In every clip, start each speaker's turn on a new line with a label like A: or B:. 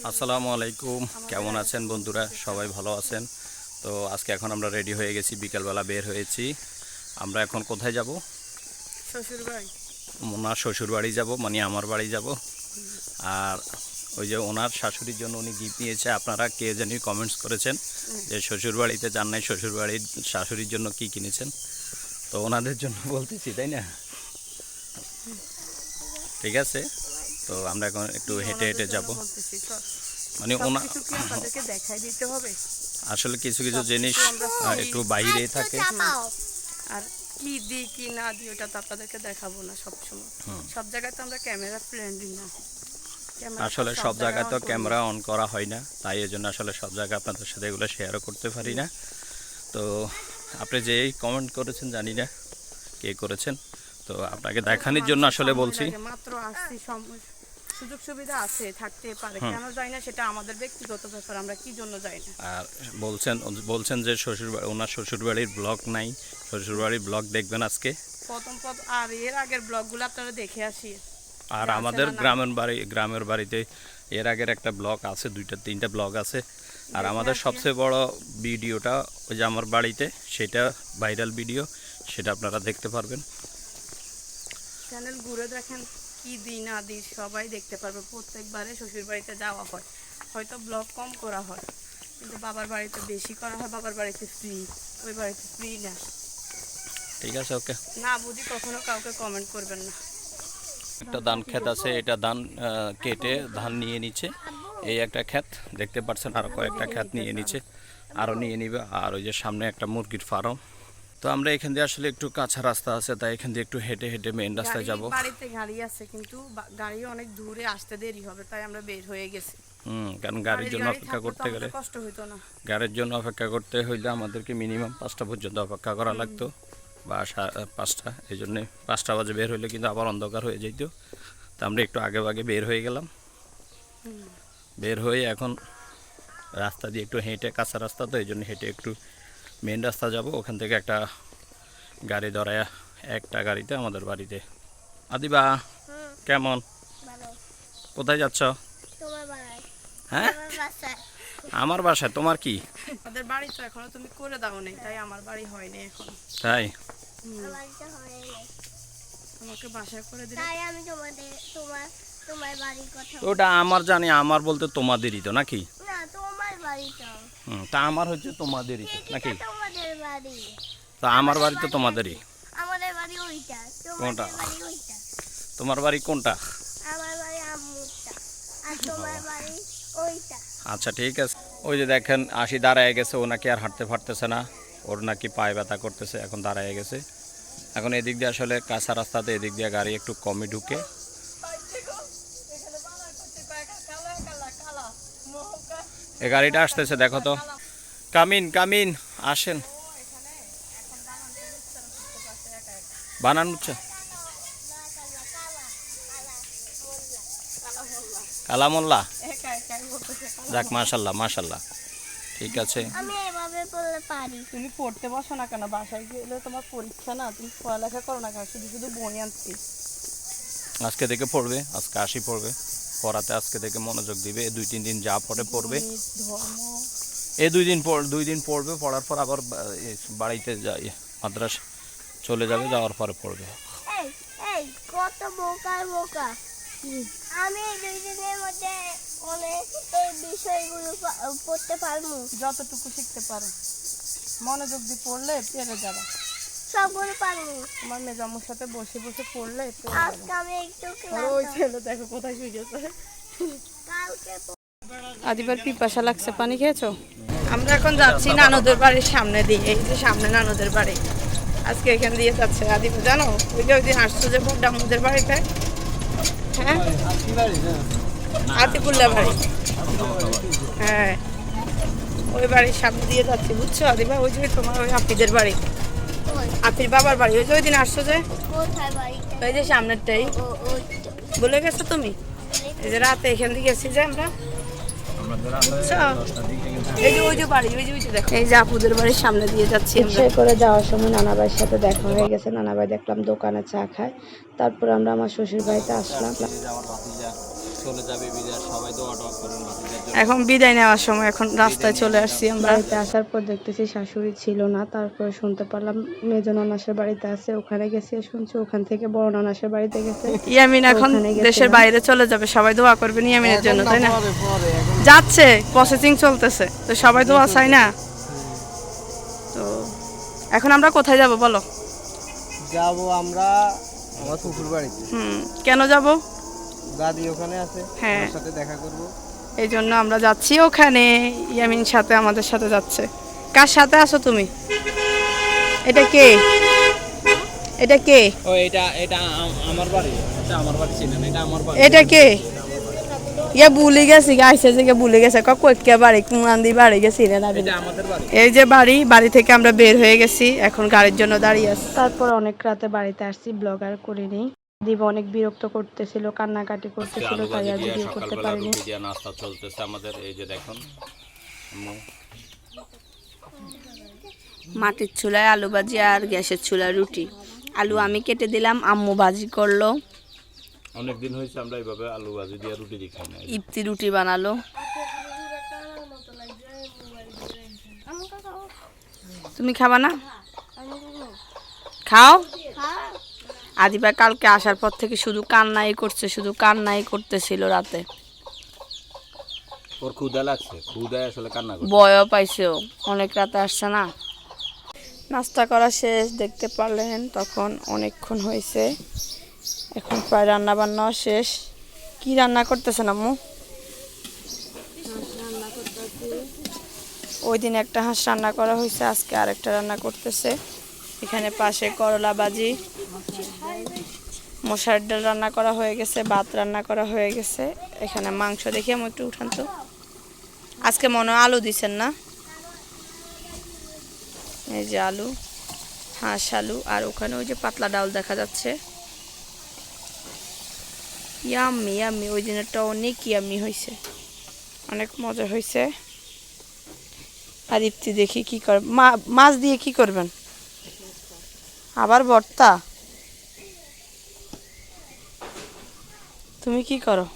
A: আসসালামু আলাইকুম। কেমন আছেন বন্ধুরা? সবাই ভালো আছেন? তো আজকে এখন আমরা রেডি হয়ে গেছি বিকেলবেলা বের হয়েছি। আমরা এখন কোথায় যাব? ওনার শ্বশুর বাড়ি যাব মানে আমার বাড়ি যাব। আর ওই যে ওনার শাশুড়ির জন্য উনি গিফট নিয়েছে আপনারা কে জানি কমেন্টস করেছেন যে শ্বশুর বাড়িতে যান নাই শ্বশুর বাড়ির শাশুড়ির জন্য কি কিনেছেন? তো ওনাদের জন্য বলতেছি তাই না? ঠিক আছে? তো আমরা এখন একটু হেঁটে হেঁটে যাব। মানে ওনা
B: দেখাই দিতে হবে?
A: আসলে কিছু কিছু জিনিস একটু বাইরে থাকে।
B: আর কি দিই কি না দিই ওটা তো আপনাদেরকে দেখাবো না সব সময় সব জায়গায় তো আমরা ক্যামেরা ফ্রেন্ডলি না।
A: আসলে সব জায়গায় তো ক্যামেরা অন করা হয় না তাই এই জন্য আসলে সব জায়গায় আপনাদের সাথে এগুলো শেয়ারও করতে পারি না। তো আপনি যেই কমেন্ট করেছেন জানি না কে করেছেন। তো আপনাকে দেখানোর জন্য আসলে বলছি।
B: মাত্র আসছি সুযোগ সুবিধা আছে থাকতে পারে। কেন যাই না সেটা আমাদের ব্যক্তিগত ব্যাপার আমরা কি জন্য যাই না?
A: আর বলছেন বলছেন যে শ্বশুর ওনার শ্বশুরবাড়ির ব্লগ নাই। শ্বশুরবাড়ির ব্লগ দেখবেন আজকে।
B: প্রথম প্রথম আর এর আগের ব্লগগুলো আপনারা দেখে আসি।
A: আর আমাদের? গ্রামের বাড়ি গ্রামের বাড়িতে এর আগের একটা ব্লগ আছে দুইটা তিনটা ব্লগ আছে। আর আমাদের সবচেয়ে বড় ভিডিওটা ওই যে আমার বাড়িতে সেটা ভাইরাল ভিডিও সেটা আপনারা দেখতে পারবেন।
B: চ্যানেল ঘুরে দেখেন কি দিই না দিই সবাই দেখতে পারবে। প্রত্যেকবারে শ্বশুর বাড়িতে যাওয়া হয়। হয়তো ব্লগ কম করা হয় কিন্তু বাবার বাড়িতে বেশি করা হয় বাবার বাড়িতে ফ্রি ওই বাড়িতে ফ্রি না।
A: ঠিক আছে ওকে।
B: না বুঝি কখনো কাউকে কমেন্ট করবেন না।
A: একটা ধান ক্ষেত আছে এটা ধান কেটে ধান নিয়ে নিচ্ছে। এই একটা ক্ষেত দেখতে পাচ্ছেন আরও কয়েকটা ক্ষেত নিয়ে নিচ্ছে। আরও নিয়ে নিবে আর ওই যে সামনে একটা মুরগির ফার্ম তো আমরা এখান দিয়ে আসলে একটু কাঁচা রাস্তা আছে তাই এখান দিয়ে একটু হেঁটে হেঁটে মেন রাস্তায় যাব।
B: গাড়ি- বাড়িতে গাড়ি আছে কিন্তু গাড়ি অনেক দূরে আসতে দেরি হবে তাই আমরা বের হয়ে গেছি।
A: হুম কারণ গাড়ির জন্য অপেক্ষা করতে গেলে
B: কষ্ট হইতো না।
A: গাড়ির জন্য অপেক্ষা করতে হইলে আমাদেরকে মিনিমাম পাঁচটা পর্যন্ত অপেক্ষা করা লাগতো বা পাঁচটা এই জন্যে পাঁচটা বাজে বের হইলে কিন্তু আবার অন্ধকার হয়ে যেত তা আমরা একটু আগে আগে বের হয়ে গেলাম। বের হয়ে এখন রাস্তা দিয়ে একটু হেঁটে কাঁচা রাস্তা তো এই জন্য হেঁটে একটু মেন রাস্তা যাব ওখান থেকে একটা গাড়ি ধরায় একটা গাড়িতে আমাদের বাড়িতে। আদিবা কেমন? কোথায় যাচ্ছ? হ্যাঁ? আমার বাসায় তোমার কি?
B: আমাদের বাড়ি তো এখনও তুমি করে দাও নেই তাই আমার বাড়ি হয়নি এখন।
A: তাই?
B: করে দিলে
C: তাই আমি তোমাদের তোমার তোমার বাড়ির কথা
A: ওটা আমার জানি আমার বলতে তোমাদেরই তো নাকি?
C: তোমার
A: হুম, তা আমার হচ্ছে তোমাদেরই নাকি?
C: তোমাদের বাড়ি।
A: তা আমার বাড়ি তো তোমাদেরই।
C: আমাদের বাড়ি ওইটা
A: কোনটা? তোমার বাড়ি কোনটা?
C: আমার বাড়ি আম্মুরটা আর তোমার বাড়ি ওইটা।
A: আচ্ছা ঠিক আছে। ওই যে দেখেন আশি দাঁড়ায় গেছে ও নাকি আর হাঁটতে পারতেছে না। ওর নাকি পায়ে ব্যথা করতেছে এখন দাঁড়ায় গেছে। এখন এদিক দিয়ে আসলে কাঁচা রাস্তাতে এদিক দিয়ে গাড়ি একটু কমই ঢুকে। এ গাড়িটা আসতেছে দেখো তো। কামিন কামিন আসেন। বানান হচ্ছে? কালামোল্লা
B: একা একাই বলতেছে
A: যাক মাশাল্লাহ মাশাল্লাহ। ঠিক আছে।
C: আমি এভাবে বললে পারি।
B: তুমি পড়তে বসো না কেন? বাসায় গেলে তোমার পরীক্ষা না তুমি পড়ালেখা করো না কেন? শুধু শুধু বই আনছি
A: আজকে থেকে পড়বে আজকে আসি পড়বে। পড়াতে আজকে থেকে মনোযোগ দিবে। এই দুই তিন দিন যা পড়ে পড়বে। এই দুই দিন পর দুই দিন পড়বে পড়ার পর আবার বাড়িতে যাই মাদ্রাস চলে যাবে যাওয়ার পরে পড়বে।
C: এই এই কত বোকা বোকা। আমি দুই দিনের মধ্যে অনেক এই বিষয়গুলো পড়তে পারব।
B: যতটুকু শিখতে পারো। মনোযোগ দিয়ে পড়লে পেরে যাবা।
C: সবগুলো পারব।
B: তোমার মেজামুর সাথে বসে বসে পড়লে
C: আজকে আমি একটু
B: ওই ছেলে দেখো কোথায় শুয়ে গেছে।
C: কালকে
B: আদিবার পিপাসা লাগছে পানি খেয়েছো? আমরা এখন যাচ্ছি নানুদের বাড়ির সামনে দিয়ে এই যে সামনে নানুদের বাড়ি। আজকে এখান দিয়ে যাচ্ছে আদিবা জানো? ওই যে ওই দিন আসছো যে ডামুদের বাড়িতে। হ্যাঁ? আতিকুল্লা বাড়ি। হ্যাঁ। ওই বাড়ির সামনে দিয়ে যাচ্ছি বুঝছ আদিবা? ওই যে তোমার ওই আপিদের বাড়ি। আপির বাবার বাড়ি। ওই যে ওই দিন আসছো যে? ওই যে সামনেরটাই। বলে গেছো তুমি? এই যে রাতে এখান থেকে গেছি যে আমরা। এই যে ওই যে বাড়ি ওই যে ওই যে দেখো। এই যে আপুদের বাড়ির সামনে দিয়ে যাচ্ছি আমরা।
D: করে যাওয়ার সময় নানাবাইয়ের সাথে দেখা হয়ে গেছে। নানাবাই দেখলাম দোকানে চা খায়। তারপর আমরা আমার শ্বশুর বাড়িতে আসলাম।
A: চলে যাবে বিদায় সবাই দোয়া টোয়া করেন
B: এখন বিদায় নেওয়ার সময় এখন রাস্তায় চলে আসছি আমরা।
D: বাড়িতে আসার পর দেখতেছি শাশুড়ি ছিল না তারপরে শুনতে পারলাম মেজ নানাসের বাড়িতে আছে ওখানে গেছে শুনছি ওখান থেকে বড় নানাসের বাড়িতে গেছে।
B: ইয়ামিন এখন দেশের বাইরে চলে যাবে সবাই দোয়া করবেন ইয়ামিনের জন্য তাই না? যাচ্ছে প্রসেসিং চলতেছে তো সবাই দোয়া চাই না। তো এখন আমরা কোথায় যাব বলো?
E: যাব আমরা আমার শ্বশুর বাড়িতে
B: হুম কেন যাব?
E: দাদি ওখানে আছে
B: হ্যাঁ।
E: সাথে দেখা করব।
B: এই জন্য আমরা যাচ্ছি ওখানে ইয়ামিন সাথে আমাদের সাথে যাচ্ছে। কার সাথে আছো তুমি? এটা কে? এটা কে?
A: ও এটা এটা আমার বাড়ি। এটা আমার বাড়ি ছিল না এটা আমার বাড়ি।
B: এটা কে? ইয়া ভুলে গেছি গাইছে যে ভুলে গেছে। কে বাড়ি? কুমান্দি বাড়ি গেছি না
A: এটা আমাদের বাড়ি।
B: এই যে বাড়ি বাড়ি থেকে আমরা বের হয়ে গেছি। এখন গাড়ির জন্য দাঁড়িয়ে আছি।
D: তারপর অনেক রাতে বাড়িতে আসছি ব্লগ আর করিনি। দিব অনেক বিরক্ত করতেছিল কান্নাকাটি করতেছিল তাই আর ভিডিও করতে পারিনি।
A: নাস্তা চলতেছে আমাদের এই যে দেখুন
B: মাটির চুলায় আলু ভাজি আর গ্যাসের চুলায় রুটি। আলু আমি কেটে দিলাম আম্মু ভাজি করল।
A: অনেক দিন হয়েছে আমরা এইভাবে আলু ভাজি দিয়ে রুটি খাই না
B: ইপ্তি রুটি বানালো। তুমি খাবা না? খাও। আদিবা কালকে আসার পর থেকে শুধু কান্নাই করছে শুধু কান্নাই করতেছিল রাতে।
A: ওর ক্ষুদা লাগছে ক্ষুদায় আসলে কান্না করছে।
B: বয়ও পাইছে ও। অনেক রাতে আসছে না? নাস্তা করা শেষ দেখতে পারলেন তখন অনেকক্ষণ হয়েছে। এখন প্রায় রান্না বান্নাও শেষ। কি রান্না করতেছেন আম্মু? ওই দিন একটা হাঁস রান্না করা হয়েছে আজকে আরেকটা রান্না করতেছে। এখানে পাশে করলা বাজি। মশার ডাল রান্না করা হয়ে গেছে, ভাত রান্না করা হয়ে গেছে। এখানে মাংস দেখি আমি একটু উঠান তো। আজকে মনে আলু দিছেন না? এই যে আলু, হাঁস আলু, আর ওখানে ওই যে পাতলা ডাল দেখা যাচ্ছে। ইয়াম্মি ইয়াম্মি, ওই দিনেরটা অনেক ইয়াম্মি হয়েছে অনেক মজা হয়েছে আর দেখি কি কর মাছ দিয়ে কি করবেন? আবার ভর্তা? তুমি কি করো?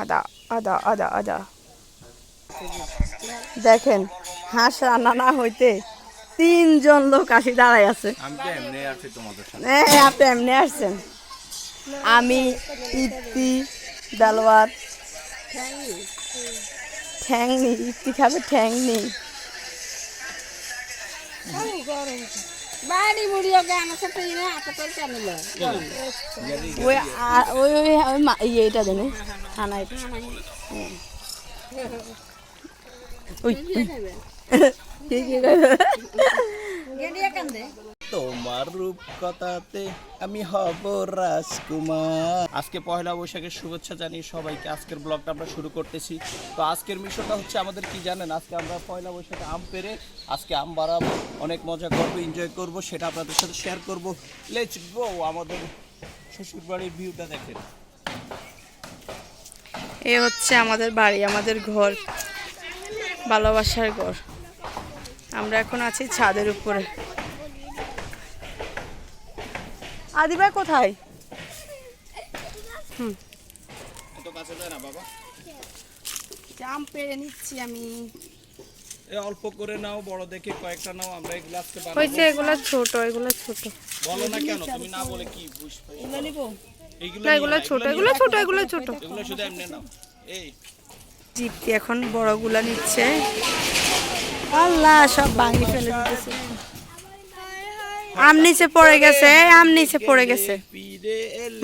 B: আদা আদা আদা আদা দেখেন হাঁস রান্না না হইতে তিনজন লোক আসি দাঁড়াই আছে।
A: আমি তো এমনি আছি তোমাদের সাথে।
B: হ্যাঁ আপনি এমনি আসছেন। আমি ইপ্তি দালওয়ার ঠ্যাং নেই ইপ্তি খাবে ঠ্যাং নেই ওই আ- ওই ওই ওই মা- ইয়ে এটা দেন খানা এটা হুম। ওই ওই। কি কি কইলো?
A: তোমার রূপ কথাতে আমি হব রাজকুমার। আজকে পয়লা বৈশাখের শুভেচ্ছা জানিয়ে সবাইকে আজকের ব্লগটা আমরা শুরু করতেছি। তো আজকের মিশনটা হচ্ছে আমাদের কি জানেন? আজকে আমরা পয়লা বৈশাখে আম পেরে আজকে আম বাড়াবো, অনেক মজা করব এনজয় করব, সেটা আপনাদের সাথে শেয়ার করব। লেটস গো আমাদের শ্বশুর বাড়ির ভিউটা দেখেন।
B: এ হচ্ছে আমাদের বাড়ি, আমাদের ঘর, ভালোবাসার ঘর। আমরা এখন আছি ছাদের উপরে। আদিবাই কোথায়?
A: এত কাছে যায় না বাবা।
B: জাম পেরে নিচ্ছি আমি।
A: অল্প করে নাও বড় দেখে কয়েকটা নাও আমরা এগুলো আজকে বানাবো।
B: হয়েছে এগুলো ছোট এগুলো ছোট।
A: বলো না কেন তুমি না বলে কি
B: এগুলো নিব?
A: এইগুলো
B: এগুলো ছোট এগুলো ছোট এগুলো ছোট।
A: এগুলো শুধু এমনি নাও। এই।
B: জিপটি এখন বড়গুলা নিচ্ছে। আল্লাহ সব ভাঙি ফেলে দিতেছে। আম নিচে পড়ে গেছে আম নিচে পড়ে গেছে।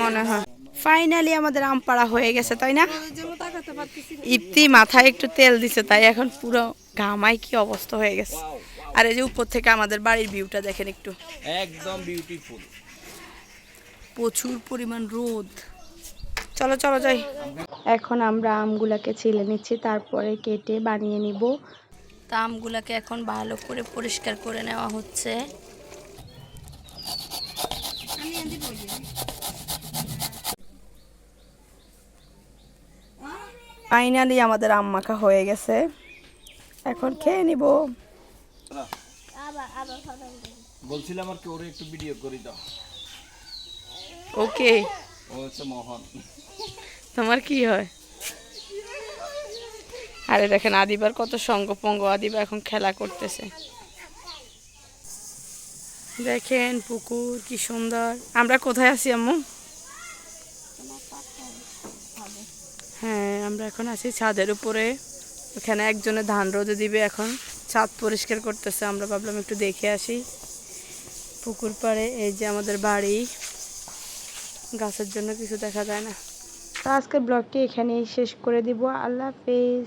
B: মনে হয়। ফাইনালি আমাদের আম পাড়া হয়ে গেছে তাই না? ইপ্তি মাথায় একটু তেল দিছে তাই এখন পুরো ঘামাই কি অবস্থা হয়ে গেছে। আর এই যে উপর থেকে আমাদের বাড়ির ভিউটা দেখেন একটু।
A: একদম বিউটিফুল
B: প্রচুর পরিমাণ রোদ। চলো চলো যাই।
D: এখন আমরা আমগুলাকে ছিলে নিচ্ছি তারপরে কেটে বানিয়ে নিব।
B: তা আমগুলাকে এখন ভালো করে পরিষ্কার করে নেওয়া হচ্ছে। ফাইনালি আমাদের আম মাখা হয়ে গেছে। এখন খেয়ে নিব।
C: আবার আবার ফটো
A: বলছিলাম আর কি ওরে একটু ভিডিও করে দাও।
B: ওকে
A: ও হচ্ছে মোহন।
B: তোমার কি হয়? আরে দেখেন আদিবার কত সঙ্গপঙ্গ আদিবা এখন খেলা করতেছে। দেখেন পুকুর, কি সুন্দর। আমরা কোথায় আছি, আম্মু? হ্যাঁ আমরা এখন আছি ছাদের উপরে। ওখানে একজনে ধান রোদে দিবে এখন। ছাদ পরিষ্কার করতেছে, আমরা ভাবলাম একটু দেখে আসি। পুকুর পাড়ে, এই যে আমাদের বাড়ি। গাছের জন্য কিছু দেখা যায় না।
D: তো আজকের ব্লগটি এখানেই শেষ করে দিব। আল্লাহ হাফেজ।